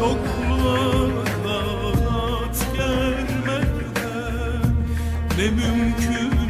yokluğa at gelmekten ne mümkün